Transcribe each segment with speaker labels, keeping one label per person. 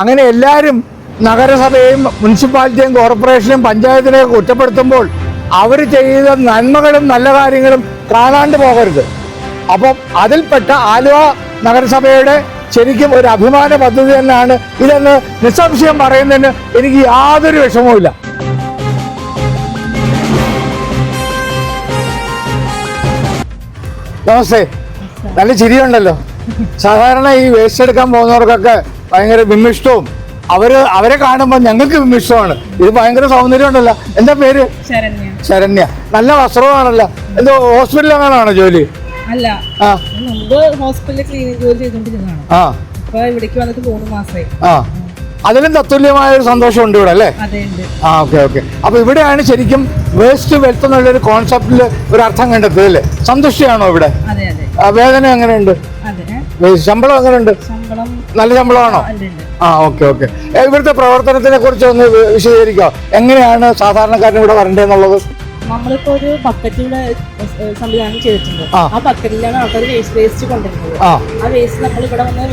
Speaker 1: അങ്ങനെ എല്ലാവരും നഗരസഭയും മുനിസിപ്പാലിറ്റിയും കോർപ്പറേഷനും പഞ്ചായത്തിനെയും കുറ്റപ്പെടുത്തുമ്പോൾ അവർ ചെയ്ത നന്മകളും നല്ല കാര്യങ്ങളും കാണാണ്ട് പോകരുത്. അപ്പം അതിൽപ്പെട്ട ആലുവ നഗരസഭയുടെ ശരിക്കും ഒരു അഭിമാന പദ്ധതി തന്നെയാണ്. ഇതെന്ന് നിസ്സംശയം പറയുന്നതിന് എനിക്ക് യാതൊരു വിഷമവുമില്ല നമസ്തേ. നല്ല ചിരിയുണ്ടല്ലോ. സാധാരണ ഈ വേസ്റ്റ് എടുക്കാൻ പോകുന്നവർക്കൊക്കെ ഭയങ്കര വിമിഷ്ടവും. അവർ അവരെ കാണുമ്പോൾ ഞങ്ങൾക്ക് വിമിഷ്ടമാണ്. ഇത് ഭയങ്കര സൗന്ദര്യമുണ്ടല്ലോ. എന്താ പേര്?
Speaker 2: ശരണ്യ.
Speaker 1: നല്ല വസ്ത്രമാണല്ലോ. എന്തോ ഹോസ്പിറ്റലിൽ അങ്ങനെയാണോ ജോലി?
Speaker 2: അല്ല. മുമ്പ് ഹോസ്പിറ്റലിൽ ജോലി ചെയ്തോണ്ടിരുന്നതാണ്. ഇവിടേക്ക് വന്നിട്ട് മൂന്ന് മാസമായി
Speaker 1: ആ. അതിലും തത്തുല്യമായ ഒരു സന്തോഷം ഉണ്ട് ഇവിടെ അല്ലേ? ആ ഓക്കെ ഓക്കെ. അപ്പൊ ഇവിടെയാണ് ശരിക്കും വേസ്റ്റ് വെൽത്ത് എന്നുള്ള ഒരു കോൺസെപ്റ്റിൽ ഒരു അർത്ഥം കണ്ടെത്തുക അല്ലേ? സന്തുഷ്ടിയാണോ ഇവിടെ? വേദന എങ്ങനെയുണ്ട്? ശമ്പളം എങ്ങനെയുണ്ട്? നല്ല ശമ്പളമാണോ? ആ ഓക്കെ ഓക്കെ. ഇവിടുത്തെ പ്രവർത്തനത്തിനെ കുറിച്ച് ഒന്ന് വിശദീകരിക്കാം. എങ്ങനെയാണ് സാധാരണക്കാരൻ ഇവിടെ വരേണ്ടതെന്നുള്ളത്
Speaker 2: നമ്മളിപ്പോ ഒരു ബക്കറ്റിലൂടെ സംവിധാനം ചെയ്തിട്ടുണ്ട്.
Speaker 1: ആ.
Speaker 2: പക്കറ്റിലാണ് ബക്കറ്റിലാണ് ആൾക്കാർ വേസ്റ്റ് വേസ്റ്റ് കൊണ്ടുവരുന്നത്.
Speaker 1: ആ.
Speaker 2: വേസ്റ്റ് നമ്മൾ ഇവിടെ വന്ന്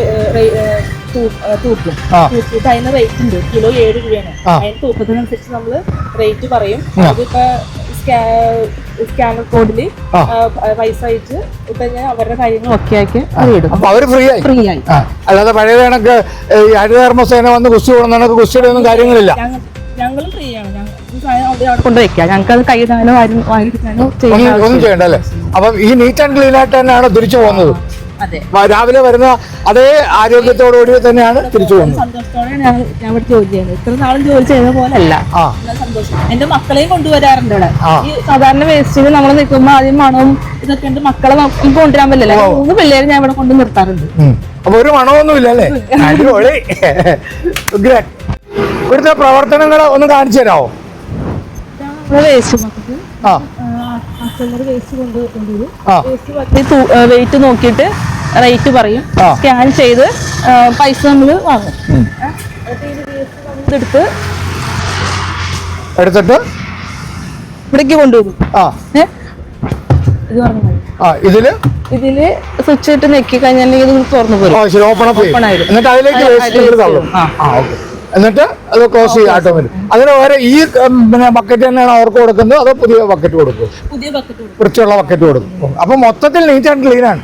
Speaker 2: തൂക്കും. തൂക്കിയിട്ട് അതിന് റേറ്റ് ഉണ്ട്. കിലോ ഏഴ് രൂപയാണ്. അതിന് തൂക്കത്തിനനുസരിച്ച് നമ്മൾ റേറ്റ് പറയും. അതിപ്പോ സ്കാനർ കോഡിൽ
Speaker 1: ആ.
Speaker 2: പൈസ അയച്ച് ഇപ്പൊ ഞാൻ അവരുടെ കാര്യങ്ങൾ ഒക്കെ ആക്കി
Speaker 1: അപ്പൊ അവർ ഫ്രീ ആയി?
Speaker 2: ഫ്രീ ആയി
Speaker 1: അല്ലാതെ പഴയ കണക്ക് ഈ ഹരിതകർമ്മസേന വന്ന് കുസ്തി കൊടുക്കുന്ന കുസ്തിയുടെ ഒന്നും കാര്യങ്ങളില്ല.
Speaker 2: ഞങ്ങളും ഫ്രീ ആണ്. ഞങ്ങൾക്ക് അത്
Speaker 1: ഒന്നും
Speaker 2: ചെയ്യണ്ടല്ലേ
Speaker 1: ഒന്നും ചെയ്യണ്ട അല്ലേ? അപ്പം ഈ നീറ്റ് ആൻഡ് ക്ലീൻ ആയിട്ട് തന്നെയാണ് തിരിച്ചു പോകുന്നത്. രാവിലെ വരുന്ന അതേ ആരോഗ്യത്തോടുകൂടി തന്നെയാണ് തിരിച്ചു പോകുന്നത്.
Speaker 2: സന്തോഷത്തോടെയാണ് ഞാൻ ഇവിടെ ജോലി ചെയ്യുന്നത് ഇത്ര നാളും ജോലി ചെയ്ത പോലല്ല.
Speaker 1: ആ.
Speaker 2: സന്തോഷം. എന്റെ മക്കളെയും കൊണ്ടുവരാറുണ്ട് ഇവിടെ. ഈ സാധാരണ വേസ്റ്റിൽ നമ്മൾ നിൽക്കുമ്പോൾ ആദ്യം മണവും ഇതൊക്കെ എന്റെ മക്കളെ നമുക്ക് കൊണ്ടുവരാൻ പറ്റില്ല. മൂന്ന് പിള്ളേരെ ഞാൻ ഇവിടെ കൊണ്ട് നിർത്താറുണ്ട്.
Speaker 1: അപ്പൊ ഒരു മണമൊന്നുമില്ല അല്ലേ? അടിപൊളി. Great. ഇവിടുത്തെ പ്രവർത്തനങ്ങൾ ഒന്ന് കാണിച്ചു തരാമോ?
Speaker 2: വേസ്റ്റ്
Speaker 1: ആ.
Speaker 2: വെയിറ്റ് നോക്കിയിട്ട് റേറ്റ് പറയും. സ്കാൻ ചെയ്ത് പൈസ നമ്മൾ വാങ്ങും. എടുത്ത്
Speaker 1: എടുത്തിട്ട്
Speaker 2: ഇവിടേക്ക് കൊണ്ടുവരും? ഇത് പറഞ്ഞു
Speaker 1: ഇതിൽ?
Speaker 2: ഇതിൽ സ്വിച്ച് ഇട്ട് നെക്കി കഴിഞ്ഞാൽ ഇത് തുറന്നു
Speaker 1: ശരി ഓപ്പൺ
Speaker 2: ആയിരുന്നു.
Speaker 1: എന്നിട്ട് അതിലേക്ക് തള്ളും.
Speaker 2: ആ
Speaker 1: ഓക്കെ. എന്നിട്ട് അത് ക്ലോസ് ചെയ്യും ഓട്ടോമാറ്റിക് അങ്ങനെ വേറെ ഈ പിന്നെ ബക്കറ്റ് തന്നെയാണ് അവർക്ക് കൊടുക്കുന്നത്. അതോ പുതിയ ബക്കറ്റ് കൊടുക്കും?
Speaker 2: പുതിയ ബക്കറ്റ് കൊടുക്കും.
Speaker 1: വൃത്തിയുള്ള ബക്കറ്റ് കൊടുക്കും. അപ്പൊ മൊത്തത്തിൽ നീറ്റ് ആൻഡ് ക്ലീൻ ആണ്.